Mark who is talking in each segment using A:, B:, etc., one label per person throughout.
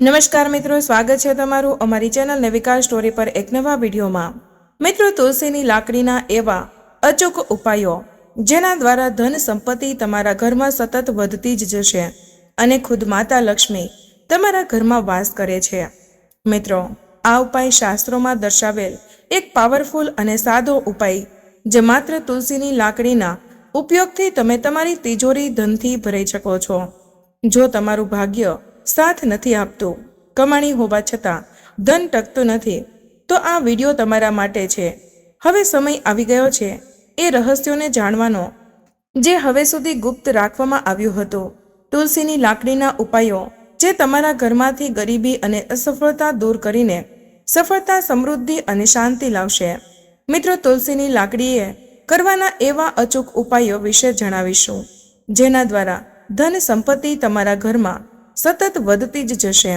A: નમસ્કાર મિત્રો, સ્વાગત છે તમારું અમારી ચેનલ નવિકા સ્ટોરી પર એક નવા વિડીયોમાં. મિત્રો, તુલસીની લાકડીના એવા અચૂક ઉપાયો, જેના દ્વારા ધન સંપત્તિ તમારા ઘરમાં સતત વધતી જ જશે અને ખુદ માતા લક્ષ્મી તમારા ઘરમાં વાસ કરે છે. મિત્રો, આ ઉપાય શાસ્ત્રોમાં દર્શાવેલ એક પાવરફુલ અને સાદો ઉપાય, જે માત્ર તુલસીની લાકડીના ઉપયોગથી તમે તમારી તિજોરી ધનથી ભરાઈ શકો છો. જો તમારું ભાગ્ય સાથ નથી આપતું. કમાણી હોવા છતાં ધન ટકતું નથી. તો આ વીડિયો તમારા માટે છે. હવે સમય આવી ગયો છે. એ રહસ્યોને જાણવાનો. જે હવે સુધી ગુપ્ત રાખવામાં આવ્યું હતું. તુલસીની લાકડીના ઉપાયો, જે તમારા ઘરમાંથી ગરીબી અને અસફળતા દૂર કરીને સફળતા, સમૃદ્ધિ અને શાંતિ લાવશે. મિત્રો, તુલસીની લાકડીએ કરવાના એવા અચૂક ઉપાયો વિશે જણાવીશું. જેના દ્વારા ધન સંપત્તિ તમારા ઘરમાં સતત વધતી જ જશે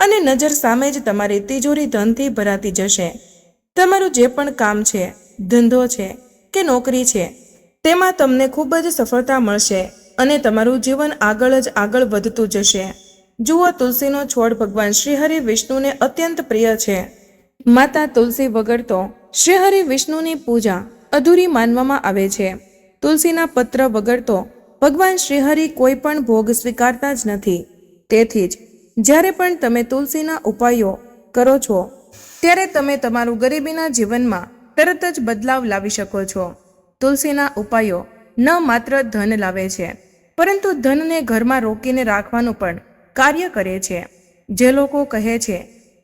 A: અને નજર સામે જ તમારી તિજોરી ધનથી ભરાતી જશે. તમારું જે પણ કામ છે, ધંધો છે કે નોકરી છે, તેમાં તમને ખૂબ જ સફળતા મળશે અને તમારું જીવન આગળ જ આગળ વધતું જશે. જુઓ, તુલસીનો છોડ ભગવાન શ્રીહરિ વિષ્ણુને અત્યંત પ્રિય છે. માતા તુલસી વગર તો શ્રીહરિ વિષ્ણુની પૂજા અધૂરી માનવામાં આવે છે. તુલસીના પત્ર વગર તો ભગવાન શ્રીહરિ કોઈ પણ ભોગ સ્વીકારતા જ નથી. તેથી જ, જ્યારે પણ તમે તુલસીના ઉપાયો કરો છો, ત્યારે તમે તમારું ગરીબીના જીવનમાં તરત જ બદલાવ લાવી શકો છો. તુલસીના ઉપાયો ન માત્ર ધન લાવે છે, પરંતુ ધનને ઘરમાં રોકીને રાખવાનું પણ કાર્ય કરે છે. જે લોકો કહે છે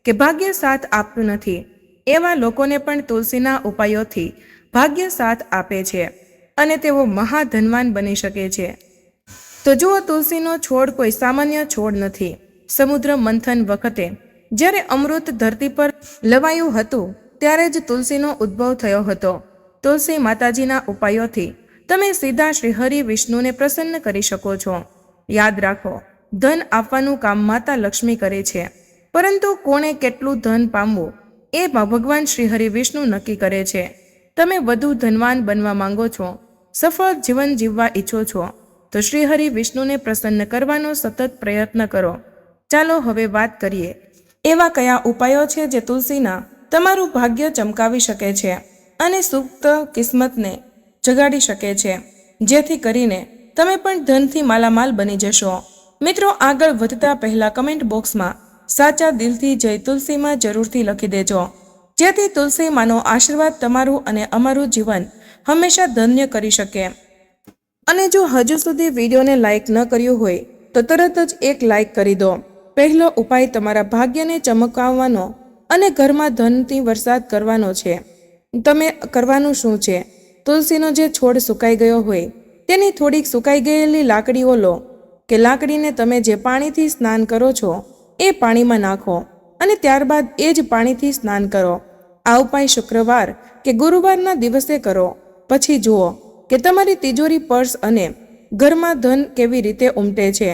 A: કે ભાગ્ય સાથ આપતું નથી, એવા લોકોને પણ તુલસીના ઉપાયોથી ભાગ્ય સાથ આપે છે અને તેઓ મહાધનવાન બની શકે છે. તો જુઓ તુલસીનો છોડ કોઈ સામાન્ય છોડ નથી. સમુદ્ર મંથન વખતે જ્યારે અમૃત ધરતી પર લવાયું હતું, ત્યારે જ તુલસીનો ઉદ્ભવ થયો હતો. તુલસી માતાજીના ઉપાયોથી તમે સીધા શ્રીહરિ વિષ્ણુને પ્રસન્ન કરી શકો છો. યાદ રાખો, ધન આપવાનું કામ માતા લક્ષ્મી કરે છે. પરંતુ કોણે કેટલું ધન પામવું એ ભગવાન શ્રીહરિ વિષ્ણુ નક્કી કરે છે. તમે વધુ ધનવાન બનવા માંગો છો, સફળ જીવન જીવવા ઈચ્છો છો તો શ્રીહરિ વિષ્ણુને પ્રસન્ન કરવાનો સતત પ્રયત્ન કરો. ચાલો હવે વાત કરીએ. એવા કયા ઉપાયો છે જે તુલસીના તમારું ભાગ્ય ચમકાવી શકે છે અને સુપ્ત કિસ્મતને જગાડી શકે છે? જેથી કરીને તમે પણ ધનથી માલામાલ બની જશો. મિત્રો, આગળ વધતા પહેલા કમેન્ટ બોક્સમાં સાચા દિલથી જય તુલસીમાં જરૂરથી લખી દેજો. જેથી તુલસી માનો આશીર્વાદ તમારું અને અમારું જીવન હંમેશા ધન્ય કરી શકે. અને જો હજુ સુધી વિડીયોને લાઈક ન કર્યું હોય, તો તરત જ એક લાઈક કરી દો. પહેલો ઉપાય તમારા ભાગ્યને ચમકાવવાનો અને ઘરમાં ધનથી વરસાદ કરવાનો છે. તમે કરવાનું શું છે? તુલસીનો જે છોડ સુકાઈ ગયો હોય, તેની થોડીક સુકાઈ ગયેલી લાકડીઓ લો, કે લાકડીને તમે જે પાણીથી સ્નાન કરો છો, એ પાણીમાં નાખો અને ત્યારબાદ એ જ પાણીથી સ્નાન કરો. આ ઉપાય શુક્રવાર કે ગુરુવારના દિવસે કરો. પછી જુઓ. કે તમારી તિજોરી પર્સ અને ઘરમાં ધન કેવી રીતે ઉમટે છે?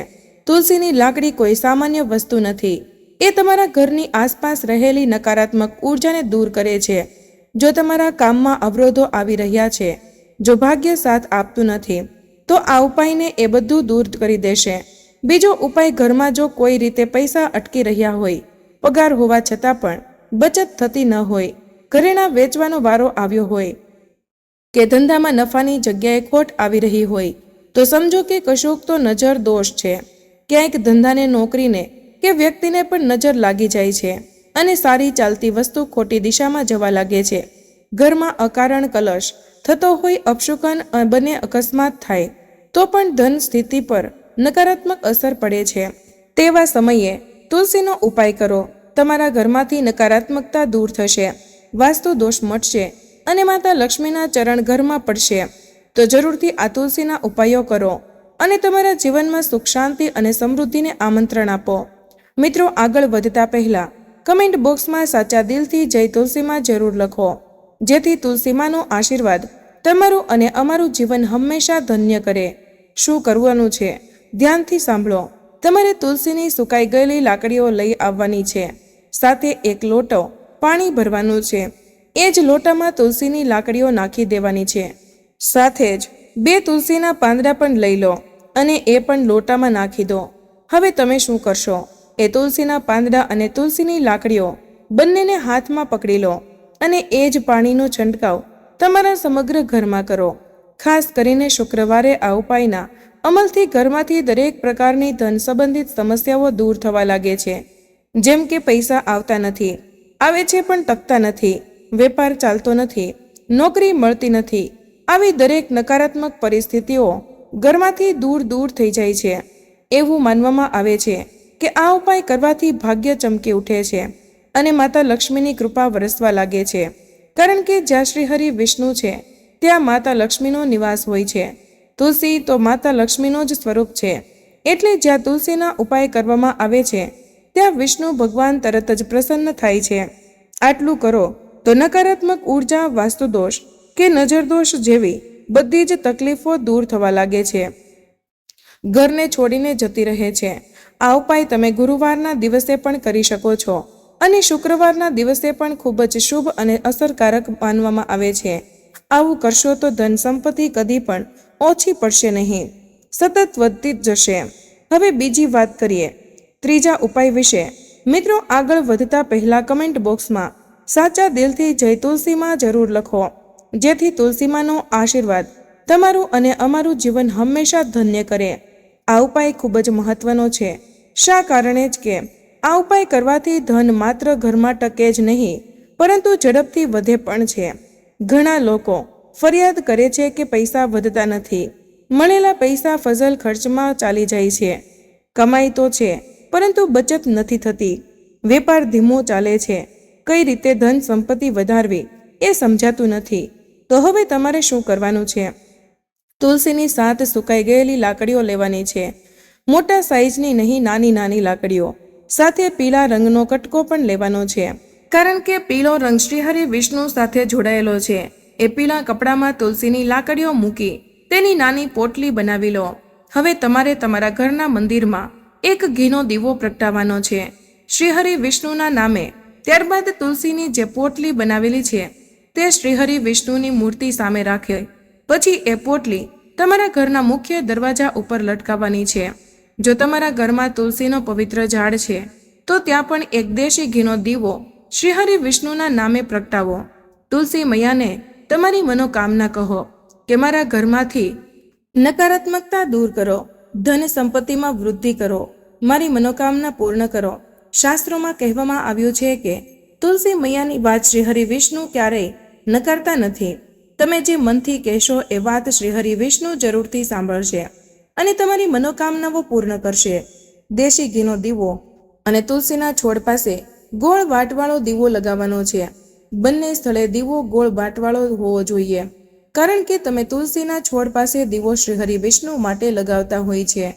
A: તુલસીની લાકડી કોઈ સામાન્ય વસ્તુ નથી. એ તમારા ઘરની આસપાસ રહેલી નકારાત્મક ઉર્જાને દૂર કરે છે. જો તમારા કામમાં અવરોધો આવી રહ્યા છે, જો ભાગ્ય સાથ આપતું નથી, તો આ ઉપાયને એ બધું દૂર કરી દેશે. બીજો ઉપાય ઘરમાં જો કોઈ રીતે પૈસા અટકી રહ્યા હોય, પગાર હોવા છતાં પણ બચત થતી ન હોય, ઘરેણાં વેચવાનો વારો આવ્યો હોય કે ધંધામાં નફાની જગ્યાએ ખોટ આવી રહી હોય, તો સમજો કે કશુંક તો નજર દોષ છે. ક્યાંક ધંધાને નોકરીને કે વ્યક્તિને પણ નજર લાગી જાય છે અને સારી ચાલતી વસ્તુ ખોટી દિશામાં જવા લાગે છે. ઘરમાં અકારણ કલશ, થતો હોય અપશુકન બને અકસ્માત થાય, તો પણ ધન સ્થિતિ પર નકારાત્મક અસર પડે છે. તેવા સમયે તુલસીનો ઉપાય કરો. તમારા ઘરમાંથી નકારાત્મકતા દૂર થશે. વાસ્તુ દોષ મટશે. અને માતા લક્ષ્મીના ચરણ ઘરમાં પડશે. તો જરૂરથી આ તુલસીના ઉપાયો કરો અને તમારા જીવનમાં સુખ, શાંતિ અને સમૃદ્ધિને આમંત્રણ આપો. મિત્રો, આગળ વધતા પહેલા કમેન્ટ બોક્સમાં સાચા દિલથી જય તુલસીમાં જરૂર લખો. જેથી તુલસીમાનો આશીર્વાદ તમારું અને અમારું જીવન હંમેશા ધન્ય કરે. શું કરવાનું છે? ધ્યાનથી સાંભળો. તમારે તુલસીની સુકાઈ ગયેલી લાકડીઓ લઈ આવવાની છે. સાથે એક લોટો પાણી ભરવાનું છે. એ જ લોટામાં તુલસીની લાકડીઓ નાખી દેવાની છે. સાથે જ બે તુલસીના પાંદડા પણ લઈ લો અને એ પણ લોટામાં નાખી દો. હવે તમે શું કરશો? એ તુલસીના પાંદડા અને તુલસીની લાકડીઓ બંનેને હાથમાં પકડી લો અને એ જ પાણીનો છંટકાવ તમારા સમગ્ર ઘરમાં કરો. ખાસ કરીને શુક્રવારે આ ઉપાયના અમલથી ઘરમાંથી દરેક પ્રકારની ધન સંબંધિત સમસ્યાઓ દૂર થવા લાગે છે. જેમ કે પૈસા આવતા નથી, આવે છે પણ તકતા નથી વેપાર ચાલતો નથી, નોકરી મળતી નથી. આવી દરેક નકારાત્મક પરિસ્થિતિઓ ઘરમાંથી દૂર દૂર થઈ જાય છે. એવું માનવામાં આવે છે કે આ ઉપાય કરવાથી ભાગ્ય ચમકી ઉઠે છે અને માતા લક્ષ્મીની કૃપા વરસવા લાગે છે. કારણ કે જ્યાં શ્રી હરિ વિષ્ણુ છે, ત્યાં માતા લક્ષ્મીનો નિવાસ હોય છે. તુલસી તો માતા લક્ષ્મીનો જ સ્વરૂપ છે. એટલે જ્યાં તુલસીના ઉપાય કરવામાં આવે છે, ત્યાં વિષ્ણુ ભગવાન તરત જ પ્રસન્ન થાય છે. આટલું કરો તો નકારાત્મક ઊર્જા, વાસ્તુદોષ કે નજરદોષ જેવી બધી જ તકલીફો દૂર થવા લાગે છે. ઘરને છોડીને જતી રહે છે. આ ઉપાય તમે ગુરુવારના દિવસે પણ કરી શકો છો અને શુક્રવારના દિવસે પણ ખૂબ જ શુભ અને અસરકારક માનવામાં આવે છે. આવું કરશો તો ધન સંપત્તિ કદી પણ ઓછી પડશે નહીં. સતત વધતી જ જશે. હવે બીજી વાત કરીએ. ત્રીજા ઉપાય વિશે. મિત્રો આગળ વધતા પહેલા કમેન્ટ બોક્સમાં સાચા દિલથી જય તુલસીમાં જરૂર લખો. જેથી તુલસીમાનો આશીર્વાદ તમારું અને અમારું જીવન હંમેશા ધન્ય કરે. આ ઉપાય ખૂબ જ મહત્વનો છે. શા કારણે જ કે આ ઉપાય કરવાથી ધન માત્ર ઘરમાં ટકે જ નહીં, પરંતુ ઝડપથી વધે પણ છે. ઘણા લોકો ફરિયાદ કરે છે કે પૈસા વધતા નથી. મળેલા પૈસા ફઝલ ખર્ચમાં ચાલી જાય છે. કમાઈ તો છે, પરંતુ બચત નથી થતી. વેપાર ધીમો ચાલે છે. કઈ રીતે ધન સંપત્તિ વધારવી એ સમજાતું નથી. તો હવે તમારે શું કરવાનું છે? તુલસીની સાત સુકાઈ ગયેલી લાકડીઓ લેવાની છે. મોટા સાઈઝની નહીં, નાની નાની લાકડીઓ. સાથે પીળા રંગનો કટકો પણ લેવાનો છે. કારણ કે પીળો રંગ શ્રીહરિ વિષ્ણુ સાથે જોડાયેલો છે. એ પીળા કપડામાં તુલસીની લાકડીઓ મૂકી તેની નાની પોટલી બનાવી લો. હવે તમારે તમારા ઘરના મંદિરમાં એક ઘીનો દીવો પ્રગટાવવાનો છે. શ્રીહરિ વિષ્ણુના નામે ત્યારબાદ તુલસીની જે પોટલી બનાવેલી છે, તે શ્રીહરિ વિષ્ણુની મૂર્તિ સામે રાખે. પછી એ પોટલી તમારા ઘરના મુખ્ય દરવાજા ઉપર લટકાવવાની છે. જો તમારા ઘરમાં તુલસીનો પવિત્ર ઝાડ છે, તો ત્યાં પણ એક દેશી ઘીનો દીવો શ્રીહરિ વિષ્ણુના નામે પ્રગટાવો. તુલસી મૈયાને તમારી મનોકામના કહો કે મારા ઘરમાંથી નકારાત્મકતા દૂર કરો, ધન સંપત્તિમાં વૃદ્ધિ કરો, મારી મનોકામના પૂર્ણ કરો. શાસ્ત્રોમાં કહેવામાં આવ્યું છે કે, તુલસી મૈયાની વાત શ્રીહરિ વિષ્ણુ ક્યારેય નકારતા નથી. તમે જે મનથી કહેશો એ વાત શ્રીહરિ વિષ્ણુ જરૂરથી સાંભળશે અને તમારી મનોકામનાઓ પૂર્ણ કરશે. દેશી ઘીનો દીવો અને તુલસીના છોડ પાસે ગોળ વાટવાળો દીવો લગાવવાનો છે. બંને સ્થળે દીવો ગોળ વાટવાળો હોવો જોઈએ. કારણ કે તમે તુલસીના છોડ પાસે દીવો શ્રીહરિ વિષ્ણુ માટે લગાવતા હોય છે.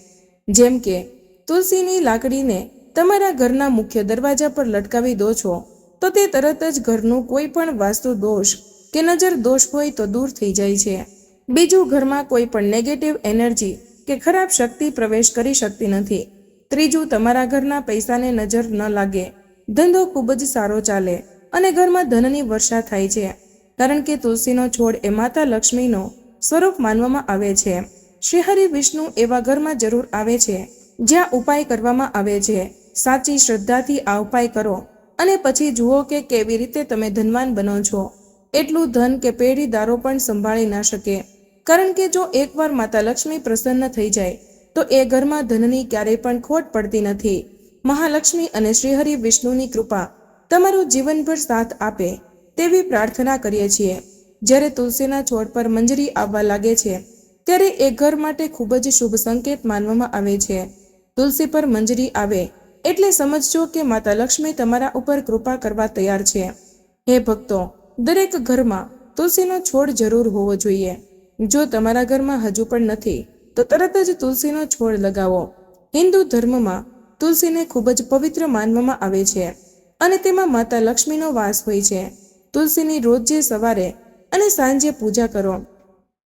A: જેમ કે, તુલસીની લાકડીને તમારા ઘરના મુખ્ય દરવાજા પર લટકાવી દો છો, તો તે તરત જ ઘરનું કોઈ પણ વાસ્તુ દોષ કે નજર દોષ હોય તો દૂર થઈ જાય છે. બીજું, ઘરમાં કોઈ પણ નેગેટિવ એનર્જી કે ખરાબ શક્તિ પ્રવેશ કરી શકતી નથી. ત્રીજું, તમારા ઘરના પૈસાને નજર ન લાગે. ધંધો ખૂબ જ સારો ચાલે અને ઘરમાં ધનની વર્ષા થાય છે, કારણ કે તુલસીનો છોડ એ માતા લક્ષ્મીનો સ્વરૂપ માનવામાં આવે છે. શ્રીહરિ વિષ્ણુ એવા ઘરમાં જરૂર આવે છે, જ્યાં ઉપાય કરવામાં આવે છે. સાચી શ્રદ્ધાથી આ ઉપાય કરો અને પછી જુઓ કે કેવી રીતે તમે ધનવાન બનો છો. એટલું ધન કે પેઢીદારો પણ સંભાળી ના શકે. કારણ કે જો એકવાર માતા લક્ષ્મી પ્રસન્ન થઈ જાય, તો એ ઘરમાં ધનની ક્યારેય પણ ખોટ પડતી નથી. મહાલક્ષ્મી અને શ્રીહરિ વિષ્ણુની કૃપા તમારું જીવનભર સાથ આપે તેવી પ્રાર્થના કરીએ છીએ. જ્યારે તુલસીના છોડ પર મંજરી આવવા લાગે છે, ત્યારે એ ઘર માટે ખૂબ જ શુભ સંકેત માનવામાં આવે છે. તુલસી પર મંજરી આવે એટલે સમજજો કે માતા લક્ષ્મી તમારા ઉપર કૃપા કરવા તૈયાર છે. હે ભક્તો, દરેક ઘરમાં તુલસીનો છોડ જરૂર હોવો જોઈએ. જો તમારા ઘરમાં હજુ પણ નથી, તો તરત જ તુલસીનો છોડ લગાવો. હિન્દુ ધર્મમાં તુલસીને ખૂબ જ પવિત્ર માનવામાં આવે છે અને તેમાં માતા લક્ષ્મીનો વાસ હોય છે. તુલસીની રોજે સવારે અને સાંજે પૂજા કરો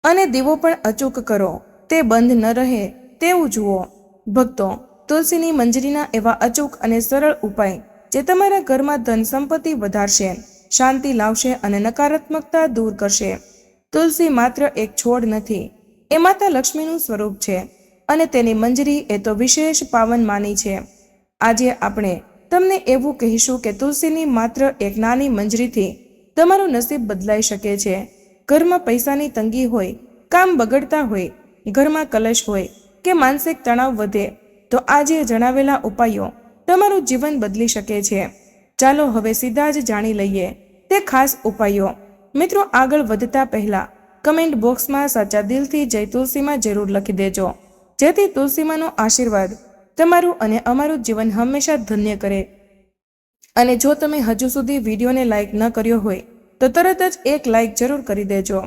A: અને દીવો પણ અચૂક કરો. તે બંધ ન રહે તેવું જુઓ. ભક્તો તુલસીની મંજરીના એવા અચૂક અને સરળ ઉપાય જે તમારા ઘરમાં ધન સંપત્તિ વધારશે, શાંતિ લાવશે અને નકારાત્મકતા દૂર કરશે. તુલસી માત્ર એક છોડ નથી, એ માતા લક્ષ્મીનું સ્વરૂપ છે અને તેની મંજરી એ તો વિશેષ પાવન માની છે. આજે આપણે તમને એવું કહીશું કે તુલસીની માત્ર એક નાની મંજરીથી તમારું નસીબ બદલાઈ શકે છે. ઘરમાં પૈસાની તંગી હોય, કામ બગડતા હોય, ઘરમાં કલશ હોય કે માનસિક તણાવ વધે તો આજે જણાવેલા ઉપાયો તમારું જીવન બદલી શકે છે. ચાલો હવે સીધા જ જાણી લઈએ. તે ખાસ ઉપાયો. મિત્રો, આગળ વધતા પહેલા કમેન્ટ બોક્સમાં સાચા દિલથી જય તુલસીમાં જરૂર લખી દેજો. જેથી તુલસીમાનો આશીર્વાદ તમારું અને અમારું જીવન હંમેશા ધન્ય કરે. અને જો તમે હજુ સુધી વિડીયોને લાઈક ન કર્યો હોય, તો તરત જ એક લાઈક જરૂર કરી દેજો.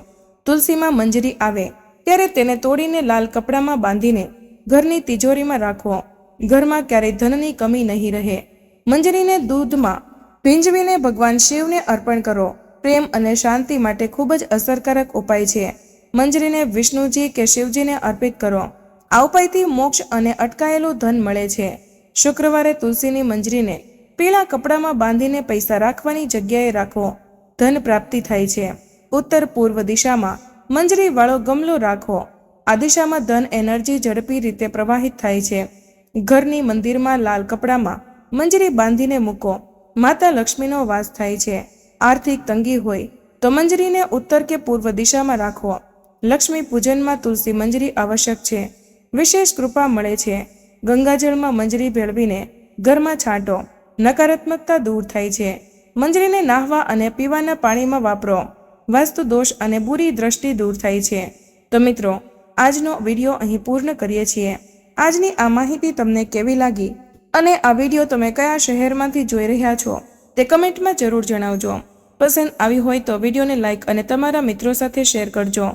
A: તુલસીમાં મંજરી આવે, ત્યારે તેને તોડીને લાલ કપડામાં બાંધીને ઘરની તિજોરીમાં રાખવો. ઘરમાં ક્યારેય ધનની કમી નહીં રહે. મંજરીને દૂધમાં ભીંજવીને ભગવાન શિવને અર્પણ કરો. પ્રેમ અને શાંતિ માટે ખૂબ જ અસરકારક ઉપાય છે. મંજરીને વિષ્ણુજી કે શિવજીને અર્પિત કરો. આ ઉપાયથી મોક્ષ અને અટકાયેલું ધન મળે છે. શુક્રવારે તુલસીની મંજરીને પીળા કપડામાં બાંધીને પૈસા રાખવાની જગ્યાએ રાખવો ધન પ્રાપ્તિ થાય છે. ઉત્તર પૂર્વ દિશામાં મંજરીવાળો ગમલો રાખવો આ દિશામાં ધન, એનર્જી, ઝડપી રીતે પ્રવાહિત થાય છે. ઘરની મંદિરમાં લાલ કપડામાં મંજરી બાંધીને મૂકો. માતા લક્ષ્મીનો વાસ થાય છે. આર્થિક તંગી હોય તો મંજરીને ઉત્તર કે પૂર્વ દિશામાં રાખો. લક્ષ્મી પૂજનમાં તુલસી મંજરી આવશ્યક છે. વિશેષ કૃપા મળે છે. ગંગાજળમાં મંજરી ભેળવીને ઘરમાં છાંટો. નકારાત્મકતા દૂર થાય છે. મંજરીને નાહવા અને પીવાના પાણીમાં વાપરો. વાસ્તુ દોષ અને બુરી દ્રષ્ટિ દૂર થાય છે. તો મિત્રો આજનો વીડિયો અહીં પૂર્ણ કરીએ છીએ. આજની આ માહિતી તમને કેવી લાગી? અને આ વીડિયો તમે કયા શહેરમાંથી જોઈ રહ્યા છો? તે કમેન્ટમાં જરૂર જણાવજો. પસંદ આવી હોય તો વિડીયોને લાઇક અને તમારા મિત્રો સાથે શેર કરજો.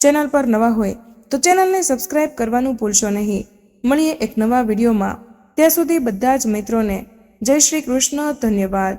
A: ચેનલ પર નવા હોય તો ચેનલને સબસ્ક્રાઇબ કરવાનું ભૂલશો નહીં. મળીએ એક નવા વિડીયોમાં. ત્યાં સુધી બધા જ મિત્રોને જય શ્રી કૃષ્ણ, ધન્યવાદ.